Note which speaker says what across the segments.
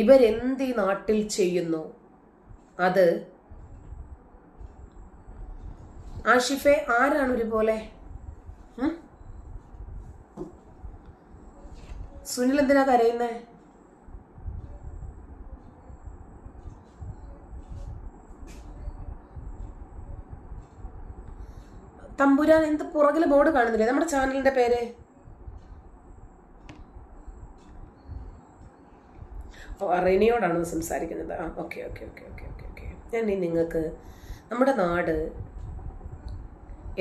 Speaker 1: ഇവരെന്ത് ഈ നാട്ടിൽ ചെയ്യുന്നു? അത് ആഷിഫെ ആരാണ് ഒരുപോലെ? സുനിൽ എന്തിനാ കരയുന്നേ? തമ്പുരാൻ എന്ത് പുറകിൽ ബോർഡ് കാണുന്നില്ലേ? നമ്മുടെ ചാനലിന്റെ പേര്. റെനിയോടാണ് സംസാരിക്കുന്നത്. ആ okay okay okay okay okay okay. ഞാൻ നിങ്ങൾക്ക് നമ്മുടെ നാട്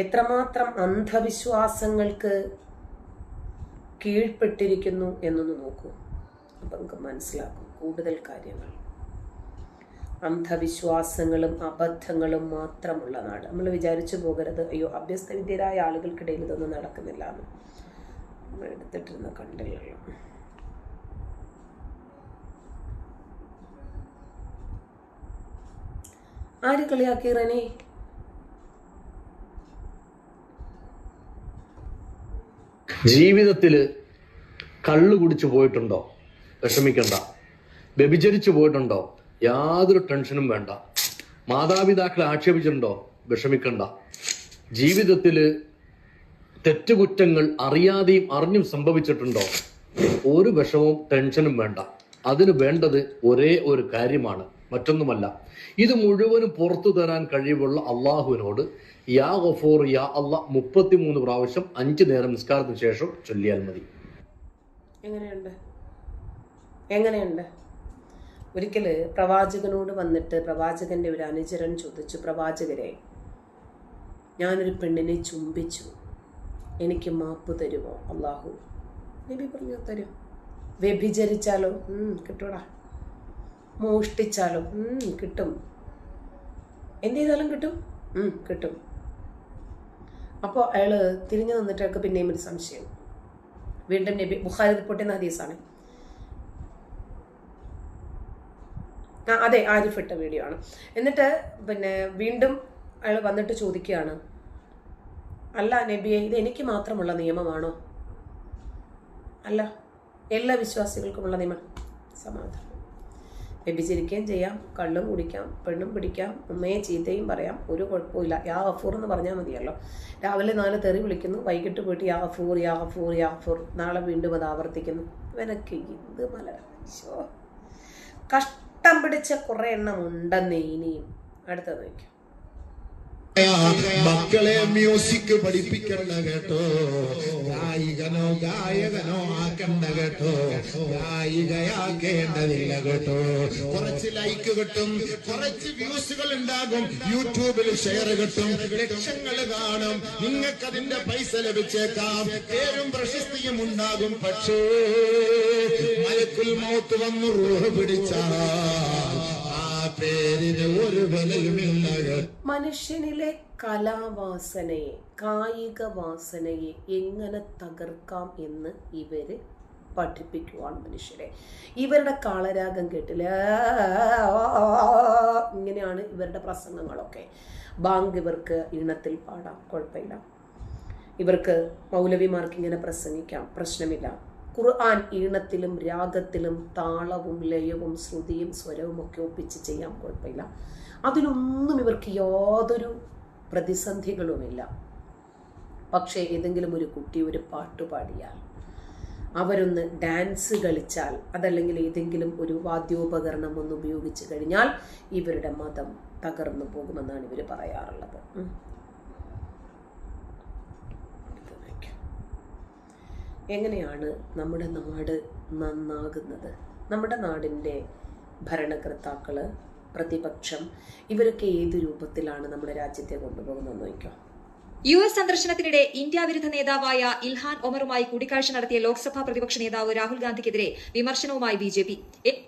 Speaker 1: എത്രമാത്രം അന്ധവിശ്വാസങ്ങൾക്ക് കീഴ്പ്പെട്ടിരിക്കുന്നു എന്നൊന്ന് നോക്കൂ. അപ്പം നമുക്ക് മനസ്സിലാക്കും കൂടുതൽ കാര്യങ്ങൾ. അന്ധവിശ്വാസങ്ങളും അബദ്ധങ്ങളും മാത്രമുള്ള നാട്. നമ്മൾ വിചാരിച്ചു പോകരുത്. അയ്യോ അഭ്യസ്തവിദ്യരായ ആളുകൾക്കിടയിൽ ഇതൊന്നും നടക്കുന്നില്ല എന്ന്. നമ്മൾ എടുത്തിട്ടിരുന്ന കണ്ടില്ലല്ലോ ആര് കളിയാക്കി റനി?
Speaker 2: ജീവിതത്തിൽ കള്ളു കുടിച്ചു പോയിട്ടുണ്ടോ? വിഷമിക്കണ്ട. വ്യഭിചരിച്ചു പോയിട്ടുണ്ടോ? യാതൊരു ടെൻഷനും വേണ്ട. മാതാപിതാക്കളെ ആക്ഷേപിച്ചിട്ടുണ്ടോ? വിഷമിക്കണ്ട. ജീവിതത്തിൽ തെറ്റുകുറ്റങ്ങൾ അറിയാതെയും അറിഞ്ഞും സംഭവിച്ചിട്ടുണ്ടോ? ഒരു വിഷമവും ടെൻഷനും വേണ്ട. അതിന് വേണ്ടത് ഒരേ ഒരു കാര്യമാണ്. മറ്റൊന്നുമല്ല. ഇത് മുഴുവനും പുറത്തു തരാൻ കഴിവുള്ള അള്ളാഹുവിനോട് യാ ഗഫൂർ യാ അള്ളാ മുപ്പത്തിമൂന്ന് പ്രാവശ്യം അഞ്ചു നേരം നിസ്കാരത്തിന് ശേഷം ചൊല്ലിയാൽ മതി.
Speaker 1: എങ്ങനെയുണ്ട്? എങ്ങനെയുണ്ട്? ഒരിക്കൽ പ്രവാചകനോട് വന്നിട്ട് പ്രവാചകന്റെ ഒരു അനുചരൻ ചോദിച്ചു പ്രവാചകരെ ഞാനൊരു പെണ്ണിനെ ചുംബിച്ചു. എനിക്ക് മാപ്പ് തരുമോ? അള്ളാഹു നബി പറഞ്ഞു തരും. വ്യഭിചരിച്ചാലോ? കിട്ടൂടാ. മോഷ്ടിച്ചാലോ കിട്ടും. എന്ത് ചെയ്താലും കിട്ടും? കിട്ടും. അപ്പോൾ അയാൾ തിരിഞ്ഞു നിന്നിട്ട് അയാൾക്ക് പിന്നെയും ഒരു സംശയം. വീണ്ടും നബി ബുഖാരി റിപ്പോർട്ട് ചെയ്യുന്ന ഹദീസാണ്. ആ അതെ ആരിഫ് ഇട്ട വീഡിയോ ആണ്. എന്നിട്ട് പിന്നെ വീണ്ടും അയാൾ വന്നിട്ട് ചോദിക്കുകയാണ് അല്ല നബിയെ ഇത് എനിക്ക് മാത്രമുള്ള നിയമമാണോ? അല്ല എല്ലാ വിശ്വാസികൾക്കുമുള്ള നിയമം. സമാധാനം. വ്യഭിചരിക്കുകയും ചെയ്യാം. കള്ളും കുടിക്കാം പെണ്ണും പിടിക്കാം ഉമ്മയെ ചീത്തയും പറയാം. ഒരു കുഴപ്പമില്ല യാ ഗഫൂർ എന്ന് പറഞ്ഞാൽ മതിയല്ലോ. രാവിലെ നാല് തെറി വിളിക്കുന്നു. വൈകിട്ട് പോയിട്ട് യാ ഗഫൂർ യാ ഗഫൂർ യാ ഗഫൂർ. നാളെ വീണ്ടും അത് ആവർത്തിക്കുന്നു. ഇവനൊക്കെ ഇത് മല കഷ്ടം പിടിച്ച കുറേ എണ്ണം ഉണ്ടെന്നേ ഇനിയും. അടുത്തത് വയ്ക്കും
Speaker 3: മക്കളെ മ്യൂസിക് പഠിപ്പിക്കണ്ട കേട്ടോ. ഗായികനോ ഗായകനോ ആക്കണ്ട കേട്ടോ. ഗായികയാക്കേണ്ടതില്ല കേട്ടോ. കുറച്ച് ലൈക്ക് കിട്ടും കുറച്ച് വ്യൂസുകൾ ഉണ്ടാകും. യൂട്യൂബിൽ ഷെയർ കിട്ടും ലക്ഷങ്ങൾ കാണും. നിങ്ങൾക്ക് അതിന്റെ പൈസ ലഭിച്ചേക്കാം. പേരും പ്രശസ്തിയും ഉണ്ടാകും. പക്ഷേ മലക്കുൽ മൗത്ത് വന്നു റൂഹ് പിടിച്ചാൽ ആ പേരിന് ഒരു വിലയുമില്ല
Speaker 1: മനുഷ്യനിലെ കലാവാസനയെ കായിക വാസനയെ എങ്ങനെ തകർക്കാം എന്ന് ഇവർ പഠിപ്പിക്കുവാണ് മനുഷ്യരെ. ഇവരുടെ കാളരാഗം കേട്ടില്ല? ഇങ്ങനെയാണ് ഇവരുടെ പ്രസംഗങ്ങളൊക്കെ. ബാങ്ക് ഇവർക്ക് ഈണത്തിൽ പാടാം കുഴപ്പമില്ല. ഇവർക്ക് മൗലവിമാർക്ക് ഇങ്ങനെ പ്രസംഗിക്കാം പ്രശ്നമില്ല. ഖുർആൻ ഈണത്തിലും രാഗത്തിലും താളവും ലയവും ശ്രുതിയും സ്വരവും ഒക്കെ ഒപ്പിച്ച് ചെയ്യാൻ കുഴപ്പമില്ല. അതിനൊന്നും ഇവർക്ക് യാതൊരു പ്രതിസന്ധികളുമില്ല. പക്ഷേ ഏതെങ്കിലും ഒരു കുട്ടി ഒരു പാട്ട് പാടിയാൽ അവരൊന്ന് ഡാൻസ് കളിച്ചാൽ അതല്ലെങ്കിൽ ഏതെങ്കിലും ഒരു വാദ്യോപകരണം ഒന്ന് ഉപയോഗിച്ച് കഴിഞ്ഞാൽ ഇവരുടെ മതം തകർന്നു പോകുമെന്നാണ് ഇവർ പറയാറുള്ളത് ഉം. അടുത്തത് വയ്ക്കാം. എങ്ങനെയാണ് നമ്മുടെ നാട് നന്നാകുന്നത്? നമ്മുടെ നാടിന്റെ ഭരണകർത്താക്കൾ പ്രതിപക്ഷം ഇവരൊക്കെ ഏത് രൂപത്തിലാണ് നമ്മുടെ രാജ്യത്തെ കൊണ്ടുപോകുന്നത് നോക്കാം
Speaker 4: യു എസ് സന്ദർശനത്തിനിടെ ഇന്ത്യ വിരുദ്ധ നേതാവായ ഇൽഹാൻ ഒമറുമായി കൂടിക്കാഴ്ച നടത്തിയ ലോക്സഭാ പ്രതിപക്ഷ നേതാവ് രാഹുൽ ഗാന്ധിക്കെതിരെ വിമർശനവുമായി B J P.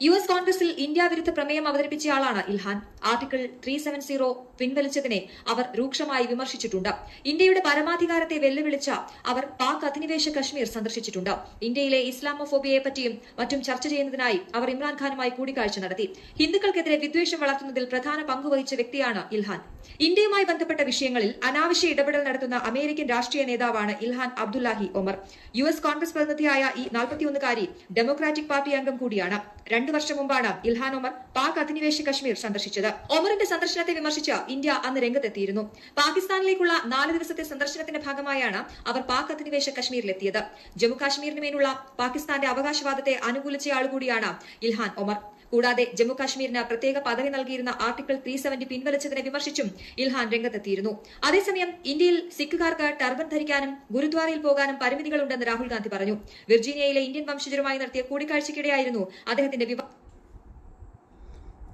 Speaker 4: U S കോൺഗ്രസിൽ ഇന്ത്യ വിരുദ്ധ പ്രമേയം അവതരിപ്പിച്ചയാളാണ് Ilhan. Article three seven zero പിൻവലിച്ചതിനെ അവർ രൂക്ഷമായി വിമർശിച്ചിട്ടുണ്ട്. ഇന്ത്യയുടെ പരമാധികാരത്തെ വെല്ലുവിളിച്ച അവർ പാക് അധിനിവേശ കശ്മീർ സന്ദർശിച്ചിട്ടുണ്ട്. ഇന്ത്യയിലെ ഇസ്ലാമോഫോബിയയെ പറ്റിയും മറ്റും ചർച്ച ചെയ്യുന്നതിനായി അവർ ഇമ്രാൻഖാനുമായി കൂടിക്കാഴ്ച നടത്തി. ഹിന്ദുക്കൾക്കെതിരെ വിദ്വേഷം വളർത്തുന്നതിൽ പ്രധാന പങ്കുവഹിച്ച വ്യക്തിയാണ് ഇൽഹാൻ. ഇന്ത്യയുമായി ബന്ധപ്പെട്ട വിഷയങ്ങളിൽ അനാവശ്യ ഇടപെടൽ നടത്തുന്ന അമേരിക്കൻ രാഷ്ട്രീയ നേതാവാണ് Ilhan Abdullahi Omar. U S Congress പ്രതിനിധിയായ ഈ നാൽപ്പത്തിയൊന്നുകാരി ഡെമോക്രാറ്റിക് പാർട്ടി അംഗം കൂടിയാണ്. രണ്ടു വർഷം മുമ്പാണ് ഇൽഹാൻ ഒമർ പാക് അധിനിവേശ കശ്മീർ സന്ദർശിച്ചത്. ഒമറിന്റെ സന്ദർശനത്തെ വിമർശിച്ച് ഇന്ത്യ അന്ന് രംഗത്തെത്തിയിരുന്നു. പാകിസ്ഥാനിലേക്കുള്ള നാല് ദിവസത്തെ സന്ദർശനത്തിന്റെ ഭാഗമായാണ് അവർ പാക് അധിനിവേശ കശ്മീരിലെത്തിയത്. ജമ്മു കാശ്മീരിന് മേലുള്ള പാകിസ്ഥാന്റെ അവകാശവാദത്തെ അനുകൂലിച്ചയാൾ കൂടിയാണ് ഇൽഹാൻ ഒമർ. കൂടാതെ ജമ്മു കാശ്മീരിന് പ്രത്യേക പദവി നൽകിയിരുന്ന ആർട്ടിക്കിൾ ത്രീ സെവന്റി പിൻവലിച്ചതിനെ വിമർശിച്ചും ഇൽഹാൻ രംഗത്തെത്തിയിരുന്നു. അതേസമയം ഇന്ത്യയിൽ സിഖുകാർക്ക് ടർബൻ ധരിക്കാനും ഗുരുദ്വാരയിൽ പോകാനും പരിമിതികളുണ്ടെന്ന് രാഹുൽ ഗാന്ധി പറഞ്ഞു. വിർജീനിയയിലെ ഇന്ത്യൻ വംശജരുമായി നടത്തിയ കൂടിക്കാഴ്ചയ്ക്കിടെയായിരുന്നു അദ്ദേഹത്തിന്റെ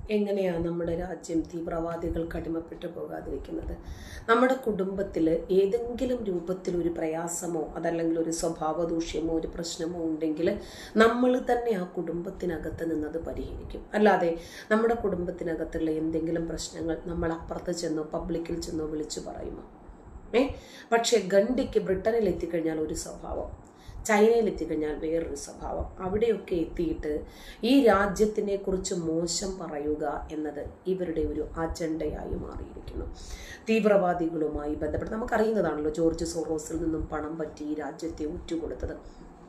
Speaker 1: എങ്ങനെയാണ് നമ്മുടെ രാജ്യം തീവ്രവാദികൾക്ക് അടിമപ്പെട്ടു പോകാതിരിക്കുന്നത്? നമ്മുടെ കുടുംബത്തിൽ ഏതെങ്കിലും രൂപത്തിൽ ഒരു പ്രയാസമോ അതല്ലെങ്കിൽ ഒരു സ്വഭാവ ദൂഷ്യമോ ഒരു പ്രശ്നമോ ഉണ്ടെങ്കിൽ നമ്മൾ തന്നെ ആ കുടുംബത്തിനകത്ത് നിന്നത് പരിഹരിക്കും. അല്ലാതെ നമ്മുടെ കുടുംബത്തിനകത്തുള്ള എന്തെങ്കിലും പ്രശ്നങ്ങൾ നമ്മൾ അപ്പുറത്ത് ചെന്നോ പബ്ലിക്കിൽ ചെന്നോ വിളിച്ചു പറയുമോ? ഏ? പക്ഷേ ഗണ്ടിക്ക് ബ്രിട്ടനിൽ എത്തിക്കഴിഞ്ഞാൽ ഒരു സ്വഭാവം. ചൈനയിൽ എത്തിക്കഴിഞ്ഞാൽ വേറൊരു സ്വഭാവം. അവിടെയൊക്കെ എത്തിയിട്ട് ഈ രാജ്യത്തിനെ കുറിച്ച് മോശം പറയുക എന്നത് ഇവരുടെ ഒരു അജണ്ടയായി മാറിയിരിക്കുന്നു. തീവ്രവാദികളുമായി ബന്ധപ്പെട്ട് നമുക്കറിയുന്നതാണല്ലോ ജോർജ് സോറോസിൽ നിന്നും പണം പറ്റി ഈ രാജ്യത്തെ ഉറ്റുകൊടുത്തത്.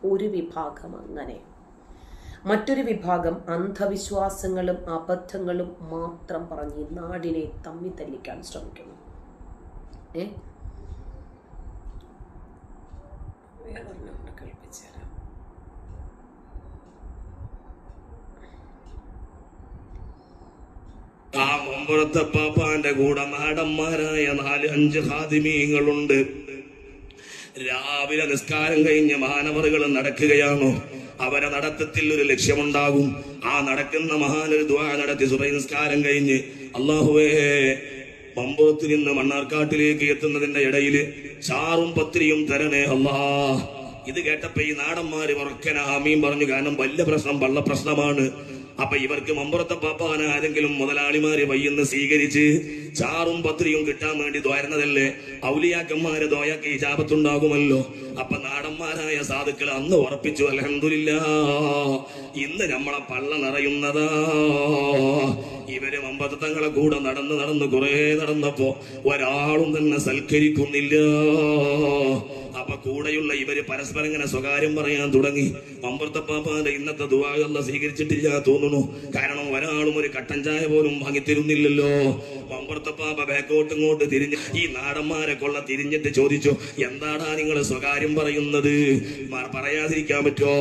Speaker 1: ഒരു വിഭാഗം അങ്ങനെ. മറ്റൊരു വിഭാഗം അന്ധവിശ്വാസങ്ങളും അബദ്ധങ്ങളും മാത്രം പറഞ്ഞ് നാടിനെ തമ്മിത്തല്ലിക്കാൻ ശ്രമിക്കുന്നു. ഏ? വേറൊരെണ്ണം കൂടെ കേൾപ്പിച്ചു
Speaker 5: ആ മമ്പുറത്തെ പാപ്പാന്റെ കൂടെ നാടന്മാരായ നാല് അഞ്ച് ഹാദിമീങ്ങളുണ്ട് രാവിലെ നിസ്കാരം കഴിഞ്ഞ് മാനവറുകൾ നടക്കുകയാണോ? അവരെ നടത്തത്തിൽ ഒരു ലക്ഷ്യമുണ്ടാകും. ആ നടക്കുന്ന മഹാനൊരു ദ്വാ നടത്തി സുബൈ നിസ്കാരം കഴിഞ്ഞ് അള്ളാഹുവേ മമ്പുറത്ത് നിന്ന് മണ്ണാർക്കാട്ടിലേക്ക് എത്തുന്നതിന്റെ ഇടയിൽ ചാറും പത്രിയും തരണേ അള്ളാ. ഇത് കേട്ടപ്പോ ഈ നാടന്മാര് ഉറക്കന. ആമീൻ പറഞ്ഞു കാരണം വലിയ പ്രശ്നം വള്ള പ്രശ്നമാണ്. അപ്പൊ ഇവർക്ക് മമ്പുറത്തെ പാപ്പാന ആരെങ്കിലും മുതലാളിമാര് വയ്യെന്ന് സ്വീകരിച്ച് ചാറും പത്രിയും കിട്ടാൻ വേണ്ടി ദ്വാരുന്നതല്ലേ? ഔലിയാക്കന്മാര് ദ്വയക്ക് ഇജാപത്തുണ്ടാകുമല്ലോ അപ്പൊ നാടന്മാരായ സാധുക്കൾ അന്ന് ഉറപ്പിച്ചു അലഹമില്ല ഇന്ന് നമ്മളെ പള്ള നിറയുന്നതാ. ഇവർ മമ്പത്തങ്ങളെ കൂടെ നടന്ന് നടന്ന് കുറെ നടന്നപ്പോ ഒരാളും തന്നെ സൽക്കരിക്കുന്നില്ല. അപ്പൊ കൂടെയുള്ള ഇവർ പരസ്പരം ഇങ്ങനെ സ്വകാര്യം പറയാൻ തുടങ്ങി. മമ്പർത്തപ്പാപ്പാന്റെ ഇന്നത്തെ ദുവാകല്ല സ്വീകരിച്ചിട്ടില്ല തോന്നുന്നു. കാരണം ഒരാളും ഒരു കട്ടൻ ചായ പോലും വാങ്ങിത്തരുന്നില്ലല്ലോ. പാപ്പ ബാക്കോട്ട് ഇങ്ങോട്ട് തിരിഞ്ഞ് ഈ നാടന്മാരെ കൊള്ള തിരിഞ്ഞിട്ട് ചോദിച്ചു എന്താടാ നിങ്ങൾ സ്വകാര്യം പറയുന്നത്? പറയാതിരിക്കാൻ പറ്റോ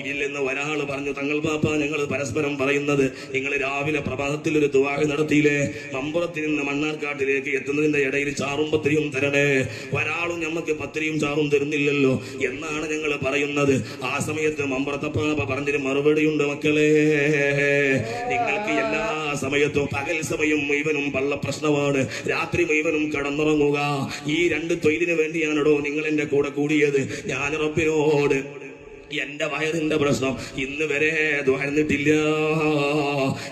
Speaker 5: ഇതിൽ നിന്ന് ഒരാൾ പറഞ്ഞു തങ്ങൾ പാപ്പ ഞങ്ങൾ പരസ്പരം പറയുന്നത് നിങ്ങൾ രാവിലെ പ്രഭാതത്തിൽ ഒരു ദുവാഹ നടത്തിയില്ലേ? മമ്പുറത്തിൽ നിന്ന് മണ്ണാർക്കാട്ടിലേക്ക് എത്തുന്നതിന്റെ ഇടയിൽ ചാറും പത്രിയും തരണേ. ഒരാളും ഞമ്മക്ക് പത്രിയും ചാറും തരുന്നില്ലല്ലോ എന്നാണ് ഞങ്ങൾ പറയുന്നത്. ആ സമയത്ത് മമ്പുറത്തപ്പാപ്പ പറഞ്ഞൊരു മറുപടിയുണ്ട് മക്കളെ. നിങ്ങൾക്ക് എല്ലാ സമയത്തും പകൽ സമയം മുഴുവനും പള്ള പ്രശ്നമാണ് രാത്രി മുഴുവനും കടന്നുറങ്ങുക. ഈ രണ്ട് തൊഴിലിന് വേണ്ടിയാണോ നിങ്ങൾ എന്റെ കൂടെ കൂടിയത്. ഞാൻ റബ്ബിനോട് എന്റെ വയറിന്റെ പ്രശ്നം. ഇന്ന് വരെ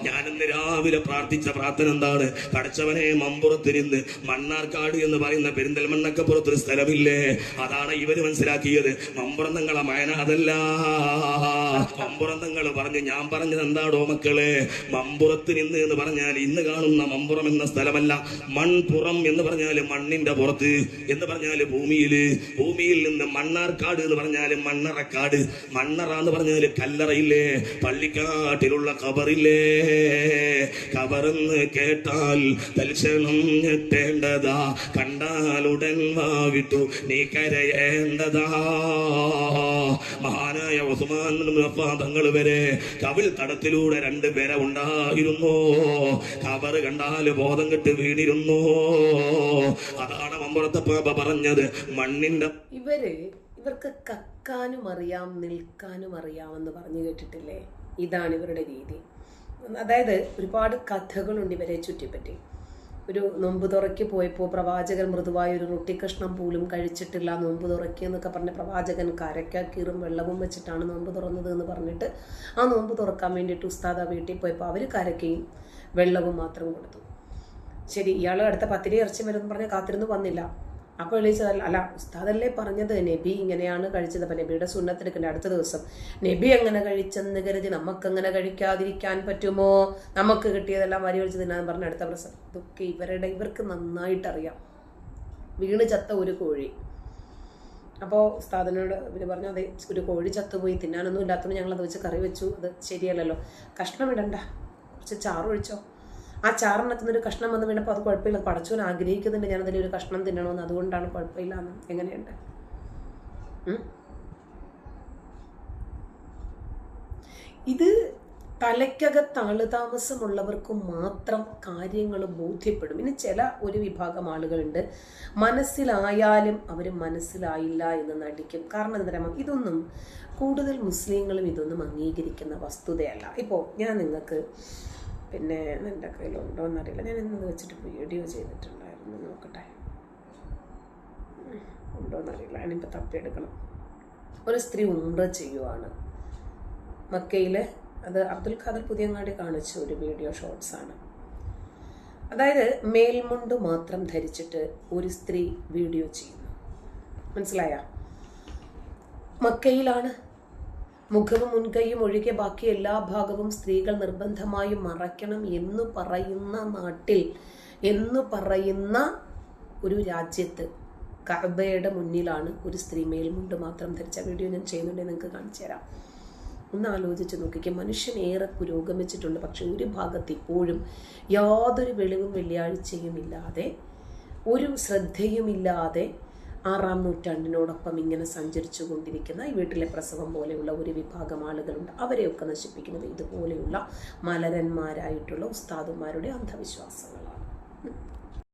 Speaker 5: ഞാൻ ഇന്ന് രാവിലെ പ്രാർത്ഥിച്ച പ്രാർത്ഥന എന്താണ്? കടച്ചവനെ മമ്പുറത്തിരുന്ന് മണ്ണാർക്കാട് എന്ന് പറയുന്ന പെരിന്തൽമണ്ണൊക്കെ പുറത്തൊരു സ്ഥലമില്ലേ? അതാണ് ഇവർ മനസ്സിലാക്കിയത്. മമ്പുറം നിങ്ങളെ മയനാഥല്ല മമ്പുറം നിങ്ങൾ പറഞ്ഞ് ഞാൻ പറഞ്ഞത് എന്താടോ മക്കളെ? മമ്പുറത്ത് നിന്ന് എന്ന് പറഞ്ഞാൽ ഇന്ന് കാണുന്ന മമ്പുറം എന്ന സ്ഥലമല്ല. മൺപുറം എന്ന് പറഞ്ഞാൽ മണ്ണിന്റെ പുറത്ത്. എന്ന് പറഞ്ഞാൽ ഭൂമിയിൽ. ഭൂമിയിൽ നിന്ന് മണ്ണാർക്കാട് എന്ന് പറഞ്ഞാൽ മണ്ണറക്കാട്. മണ്ണറ എന്ന് പറഞ്ഞതിൽ കല്ലറയില്ലേ? പള്ളിക്കാട്ടിലുള്ള കബറില്ലേ? കബറെന്ന് കേട്ടാൽ തൽക്ഷണം ഞെട്ടേണ്ടതാ. കണ്ടാലുടൻ വാവിട്ടു നീ കരയേണ്ടതാ. മഹാനായ ഉസ്മാൻ വരെ കവിൽ തടത്തിലൂടെ രണ്ട് പേരെ ഉണ്ടായിരുന്നു. കബറ് കണ്ടാൽ ബോധം കെട്ട് വീണിരുന്നു. അതാണ് മമ്പുറത്തെ പാപ പറഞ്ഞത്. മണ്ണിന്റെ
Speaker 1: ഇവർ ഇവർക്ക് കക്കാനും അറിയാം നിൽക്കാനും അറിയാം എന്ന് പറഞ്ഞു കേട്ടിട്ടില്ലേ? ഇതാണ് ഇവരുടെ രീതി. അതായത് ഒരുപാട് കഥകളുണ്ട് ഇവരെ ചുറ്റിപ്പറ്റി. ഒരു നൊമ്പ് തുറയ്ക്ക് പോയപ്പോൾ പ്രവാചകൻ മൃദുവായ ഒരു റൊട്ടി കഷ്ണം പോലും കഴിച്ചിട്ടില്ല നൊമ്പ് തുറയ്ക്ക് എന്നൊക്കെ പറഞ്ഞ് പ്രവാചകൻ കരക്കാക്കീറും വെള്ളവും വെച്ചിട്ടാണ് നൊമ്പ് തുറന്നത് എന്ന് പറഞ്ഞിട്ട് ആ നോമ്പ് തുറക്കാൻ വേണ്ടിയിട്ട് ഉസ്താദ വീട്ടിൽ പോയപ്പോൾ അവർ കരക്കയും വെള്ളവും മാത്രം കൊടുത്തു. ശരി ഇയാൾ അടുത്ത പത്തിരി ഇറച്ചി വരുമെന്ന് പറഞ്ഞ് കാത്തിരുന്ന് വന്നില്ല. അപ്പോൾ എളീച്ചതല്ല അല്ല ഉസ്താദല്ലേ പറഞ്ഞത് നബി ഇങ്ങനെയാണ് കഴിച്ചത്. അപ്പം നബിയുടെ സുന്നത്തെടുക്കേണ്ട അടുത്ത ദിവസം. നബി എങ്ങനെ കഴിച്ചെന്ന് കരുതി നമുക്കങ്ങനെ കഴിക്കാതിരിക്കാൻ പറ്റുമോ? നമുക്ക് കിട്ടിയതെല്ലാം വരി ഒഴിച്ച് തിന്നാന്ന് പറഞ്ഞ അടുത്ത പ്രശ്നം ഇതൊക്കെ ഇവരുടെ ഇവർക്ക് നന്നായിട്ടറിയാം. വീണ് ചത്ത ഒരു കോഴി. അപ്പോൾ ഉസ്താദിനോട് ഇവർ പറഞ്ഞു അതെ ഒരു കോഴി ചത്തുപോയി. തിന്നാനൊന്നും ഇല്ലാത്തതുകൊണ്ട് ഞങ്ങൾ അത് വെച്ച് കറി വെച്ചു. അത് ശരിയല്ലല്ലോ. കഷ്ണം ഇടണ്ട. കുറച്ച് ചാറ് ഒഴിച്ചോ? ആ ചാറിനകത്ത് ഒരു കഷ്ണം വന്ന് വീണപ്പോൾ അത് കുഴപ്പമില്ല. പടച്ചോൻ ആഗ്രഹിക്കുന്നുണ്ട് ഞാൻ ഒരു കഷ്ണം തിന്നണമെന്ന്. അതുകൊണ്ടാണ് കുഴപ്പമില്ല എന്ന് എങ്ങനെയുണ്ട്? ഇത് തലയ്ക്കകത്ത് ആളുതാമസമുള്ളവർക്ക് മാത്രം കാര്യങ്ങൾ ബോധ്യപ്പെടും. ഇനി ചില ഒരു വിഭാഗം ആളുകളുണ്ട്. മനസ്സിലായാലും അവർ മനസ്സിലായില്ല എന്ന് നടിക്കും. കാരണം എന്താ ഇതൊന്നും കൂടുതൽ മുസ്ലിങ്ങളും ഇതൊന്നും അംഗീകരിക്കുന്ന വസ്തുതയല്ല. ഇപ്പോൾ ഞാൻ നിങ്ങൾക്ക് പിന്നെ എന്റെ കയ്യിലുണ്ടോ എന്നറിയില്ല ഞാൻ ഇന്ന് വെച്ചിട്ട് വീഡിയോ ചെയ്തിട്ടുണ്ടായിരുന്നു. നോക്കട്ടെ. ഉണ്ടോ എന്നറിയില്ല ഞാനിപ്പോൾ തപ്പിയെടുക്കണം. ഒരു സ്ത്രീ ഉംറ ചെയ്യുവാണ്. മക്കയിൽ അത് അബ്ദുൽ ഖാദർ പുതിയങ്ങാടി കാണിച്ച ഒരു വീഡിയോ ഷോർട്സാണ് അതായത് മേൽമുണ്ട് മാത്രം ധരിച്ചിട്ട് ഒരു സ്ത്രീ വീഡിയോ ചെയ്യുന്നു. മനസ്സിലായ? മക്കയിലാണ് മുഖവും മുൻകൈയും ഒഴികെ ബാക്കി എല്ലാ ഭാഗവും സ്ത്രീകൾ നിർബന്ധമായും മറയ്ക്കണം എന്ന് പറയുന്ന നാട്ടിൽ എന്ന് പറയുന്ന ഒരു രാജ്യത്ത് കഅബയുടെ മുന്നിലാണ് ഒരു സ്ത്രീ മേൽമുണ്ട് മാത്രം ധരിച്ച. വീഡിയോ ഞാൻ ചെയ്യുന്നുണ്ടെങ്കിൽ നിങ്ങൾക്ക് കാണിച്ചു തരാം. ഒന്ന് ആലോചിച്ച് നോക്കിക്കുക മനുഷ്യൻ ഏറെ പുരോഗമിച്ചിട്ടുണ്ട്. പക്ഷെ ഒരു ഭാഗത്ത് ഇപ്പോഴും യാതൊരു വെളിവും വെള്ളിയാഴ്ചയും ഇല്ലാതെ ഒരു ശ്രദ്ധയുമില്ലാതെ ആറാം നൂറ്റാണ്ടിനോടൊപ്പം ഇങ്ങനെ സഞ്ചരിച്ചു കൊണ്ടിരിക്കുന്ന ഈ വീട്ടിലെ പ്രസവം പോലെയുള്ള ഒരു വിഭാഗം ആളുകളുണ്ട് അവരെയൊക്കെ നശിപ്പിക്കുന്നത് ഇതുപോലെയുള്ള മലരന്മാരായിട്ടുള്ള ഉസ്താദുമാരുടെ അന്ധവിശ്വാസങ്ങളാണ്.